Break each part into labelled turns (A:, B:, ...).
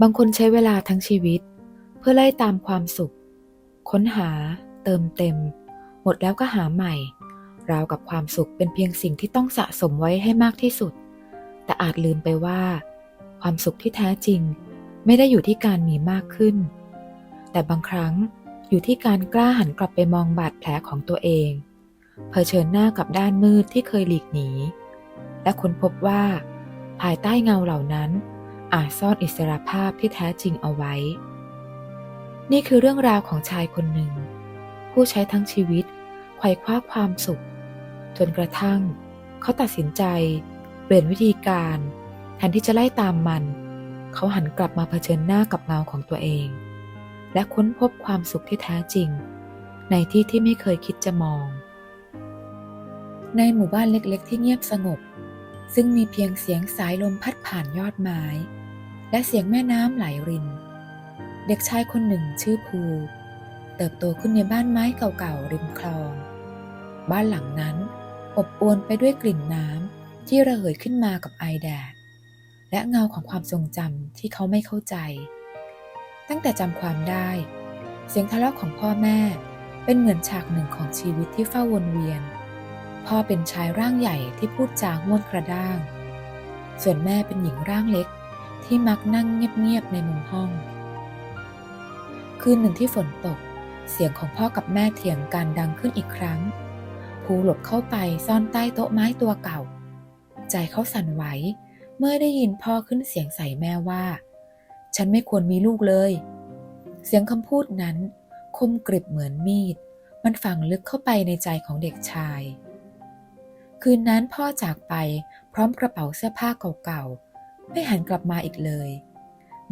A: บางคนใช้เวลาทั้งชีวิต เพื่อไล่ตามความสุข ค้นหา เติมเต็ม หมดแล้วก็หาใหม่ ราวกับความสุขเป็นเพียงสิ่งที่ต้องสะสมไว้ให้มากที่สุด แต่อาจลืมไปว่า ความสุขที่แท้จริง ไม่ได้อยู่ที่การมีมากขึ้น แต่บางครั้งอยู่ที่การกล้าหันกลับไปมองบาดแผลของตัวเอง เผชิญหน้ากับด้านมืดที่เคยหลีกหนี และค้นพบว่า ภายใต้เงาเหล่านั้น อาจซ่อนอิสรภาพที่แท้จริงเอาไว้ นี่คือเรื่องราวของชายคนหนึ่ง ผู้ใช้ทั้งชีวิตไขว่คว้าความสุข จนกระทั่ง เขาตัดสินใจ เปลี่ยนวิธีการแทนที่จะไล่ตามมัน เขาหันกลับมาเผชิญหน้ากับเงาของตัวเอง และค้นพบความสุขที่แท้จริง ในที่ที่ไม่เคยคิดจะมอง ในหมู่บ้านเล็กๆ ที่เงียบสงบ ซึ่งมีเพียงเสียงสายลมพัดผ่านยอดไม้ และเสียงแม่น้ำไหลริน เด็กชายคนหนึ่งชื่อภู เติบโตขึ้นในบ้านไม้เก่าๆริมคลอง บ้านหลังนั้นอบอวลไปด้วยกลิ่นน้ำที่ระเหยขึ้นมากับไอแดด และเงาของความทรงจำที่เขาไม่เข้าใจ ตั้งแต่จำความได้ เสียงทะเลาะของพ่อแม่เป็นเหมือนฉากหนึ่งของชีวิตที่เฝ้าวนเวียน พ่อเป็นชายร่างใหญ่ที่พูดจาห้วนกระด้าง ส่วนแม่เป็นหญิงร่างเล็ก ที่มักนั่งเงียบๆในมุมห้อง คืนหนึ่งที่ฝนตก เสียงของพ่อกับแม่เถียงกันดังขึ้นอีกครั้ง ภูหลบเข้าไปซ่อนใต้โต๊ะไม้ตัวเก่า ใจเขาสั่นไหวเมื่อได้ยินพ่อขึ้นเสียงใส่แม่ว่า ฉันไม่ควรมีลูกเลย เสียงคำพูดนั้น คมกริบเหมือนมีด มันฝังลึกเข้าไปในใจของเด็กชาย คืนนั้นพ่อจากไปพร้อมกระเป๋าเสื้อผ้าเก่าๆ ไม่หันกลับมาอีกเลย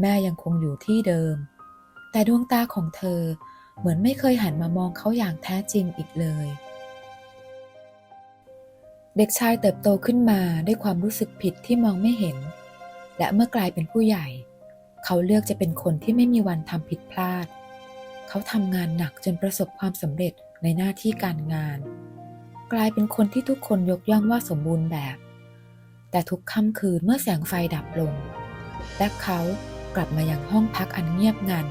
A: แม่ยังคงอยู่ที่เดิม แต่ดวงตาของเธอเหมือนไม่เคยหันมามองเขาอย่างแท้จริงอีกเลย เด็กชายเติบโตขึ้นมาด้วยความรู้สึกผิดที่มองไม่เห็น และเมื่อกลายเป็นผู้ใหญ่ เขาเลือกจะเป็นคนที่ไม่มีวันทำผิดพลาด เขาทำงานหนักจนประสบความสำเร็จในหน้าที่การงาน กลายเป็นคนที่ทุกคนยกย่องว่าสมบูรณ์แบบ แต่ทุกค่ำคืนเมื่อแสงไฟดับลง และเขากลับมายังห้องพักอันเงียบงัน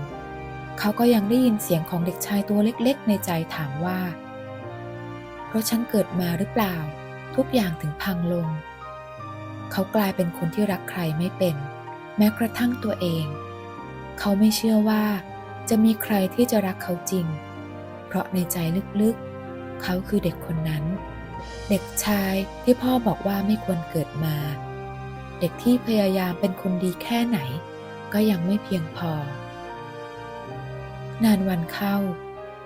A: เขาก็ยังได้ยินเสียงของเด็กชายตัวเล็กๆ ในใจถามว่า เพราะฉันเกิดมาหรือเปล่า ทุกอย่างถึงพังลง เขากลายเป็นคนที่รักใครไม่เป็น แม้กระทั่งตัวเอง เขาไม่เชื่อว่า จะมีใครที่จะรักเขาจริง เพราะในใจลึกๆ เขาคือเด็กคนนั้น เด็กชายที่พ่อบอกว่าไม่ควรเกิดมา เด็กที่พยายามเป็นคนดีแค่ไหน ก็ยังไม่เพียงพอ นานวันเข้า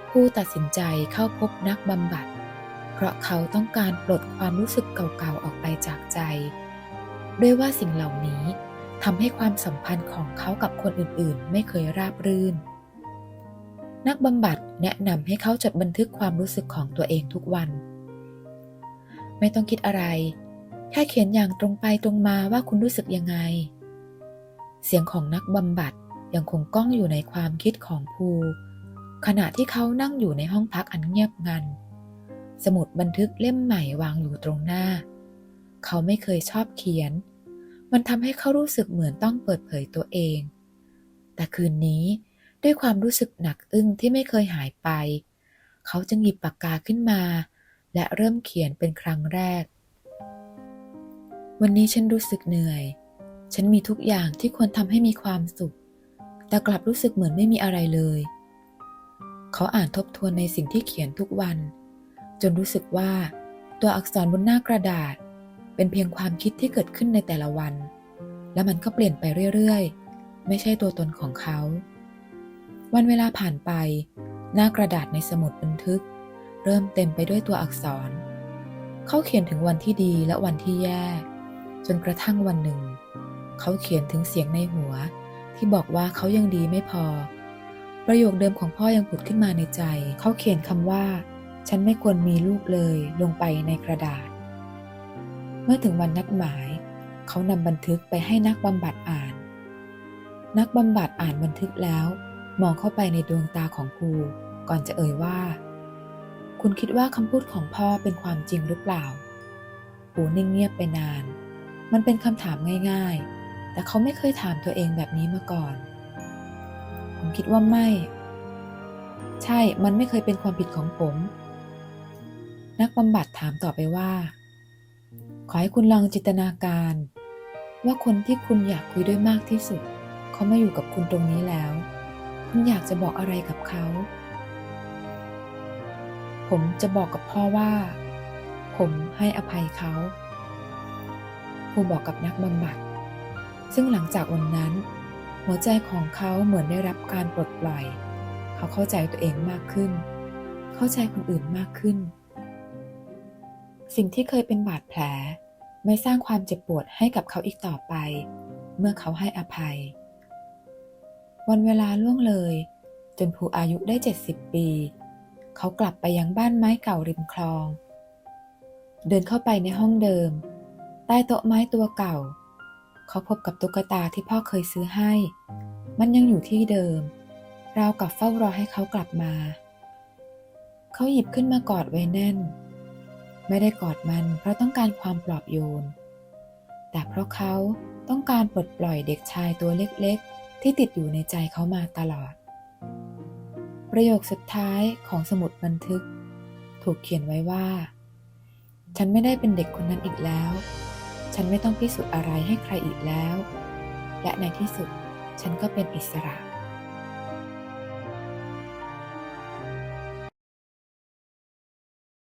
A: ผู้ตัดสินใจเข้าพบนักบำบัด เพราะเขาต้องการปลดความรู้สึกเก่าๆออกไปจากใจ ด้วยว่าสิ่งเหล่านี้ทำให้ความสัมพันธ์ของเขากับคนอื่นๆ ไม่เคยราบรื่น นักบำบัดแนะนำให้เขาจดบันทึกความรู้สึกของตัวเองทุกวัน ไม่ต้องคิดอะไร แค่เขียนอย่างตรงไปตรงมาว่าคุณรู้สึกยังไง เสียงของนักบำบัดยังคงก้องอยู่ในความคิดของภูขณะที่เขานั่งอยู่ในห้องพักอันเงียบงัน สมุดบันทึกเล่มใหม่วางอยู่ตรงหน้า เขาไม่เคยชอบเขียน มันทำให้เขารู้สึกเหมือนต้องเปิดเผยตัวเอง แต่คืนนี้ด้วยความรู้สึกหนักอึ้งที่ไม่เคยหายไป เขาจึงหยิบปากกาขึ้นมา และเริ่มเขียนเป็นครั้งแรก วันนี้ฉันรู้สึกเหนื่อย ฉันมีทุกอย่างที่ควรทำให้มีความสุข แต่กลับรู้สึกเหมือนไม่มีอะไรเลย เขาอ่านทบทวนในสิ่งที่เขียนทุกวัน จนรู้สึกว่าตัวอักษรบนหน้ากระดาษ เป็นเพียงความคิดที่เกิดขึ้นในแต่ละวัน และมันก็เปลี่ยนไปเรื่อยๆ ไม่ใช่ตัวตนของเขา วันเวลาผ่านไป หน้ากระดาษในสมุดบันทึก เริ่มเต็มไปด้วยตัวอักษร เขาเขียนถึงวันที่ดีและวันที่แย่ จนกระทั่งวันหนึ่ง เขาเขียนถึงเสียงในหัว ที่บอกว่าเขายังดีไม่พอ ประโยคเดิมของพ่อยังผุดขึ้นมาในใจ เขาเขียนคำว่า ฉันไม่ควรมีลูกเลยลงไปในกระดาษ เมื่อถึงวันนัดหมาย เขานำบันทึกไปให้นักบำบัดอ่าน นักบำบัดอ่านบันทึกแล้ว มองเข้าไปในดวงตาของครูก่อนจะเอ่ยว่า คุณคิดว่าคำพูดของพ่อเป็นความจริงหรือเปล่า ปูนิ่งเงียบไปนาน มันเป็นคำถามง่ายๆ แต่เขาไม่เคยถามตัวเองแบบนี้มาก่อน ผมคิดว่าไม่ ใช่ มันไม่เคยเป็นความผิดของผม นักบำบัดถามต่อไปว่า ขอให้คุณลองจินตนาการ ว่าคนที่คุณอยากคุยด้วยมากที่สุด เขามาอยู่กับคุณตรงนี้แล้ว คุณอยากจะบอกอะไรกับเขา ผมจะบอกกับพ่อว่า ผมให้อภัยเขาครูบอกกับนักบำบัด ซึ่งหลังจากวันนั้น หัวใจของเขาเหมือนได้รับการปลดปล่อย เขาเข้าใจตัวเองมากขึ้น เข้าใจคนอื่นมากขึ้น สิ่งที่เคยเป็นบาดแผล ไม่สร้างความเจ็บปวดให้กับเขาอีกต่อไป เมื่อเขาให้อภัย วันเวลาล่วงเลย จนภูอายุได้ 70 ปี เขากลับไปยังบ้านไม้เก่าริมคลอง เดินเข้าไปในห้องเดิม ใต้โต๊ะไม้ตัวเก่า เขาพบกับตุ๊กตาที่พ่อเคยซื้อให้ มันยังอยู่ที่เดิม ราวกับเฝ้ารอให้เขากลับมา เขาหยิบขึ้นมากอดไว้แน่น ไม่ได้กอดมันเพราะต้องการความปลอบโยน แต่เพราะเขาต้องการปลดปล่อยเด็กชายตัวเล็กๆ ที่ติดอยู่ในใจเขามาตลอด ประโยคสุดท้ายของสมุดบันทึก ถูกเขียนไว้ว่า ฉันไม่ได้เป็นเด็กคนนั้นอีกแล้ว ฉันไม่ต้องพิสูจน์อะไรให้ใครอีกแล้ว และในที่สุดฉันก็เป็นอิสระ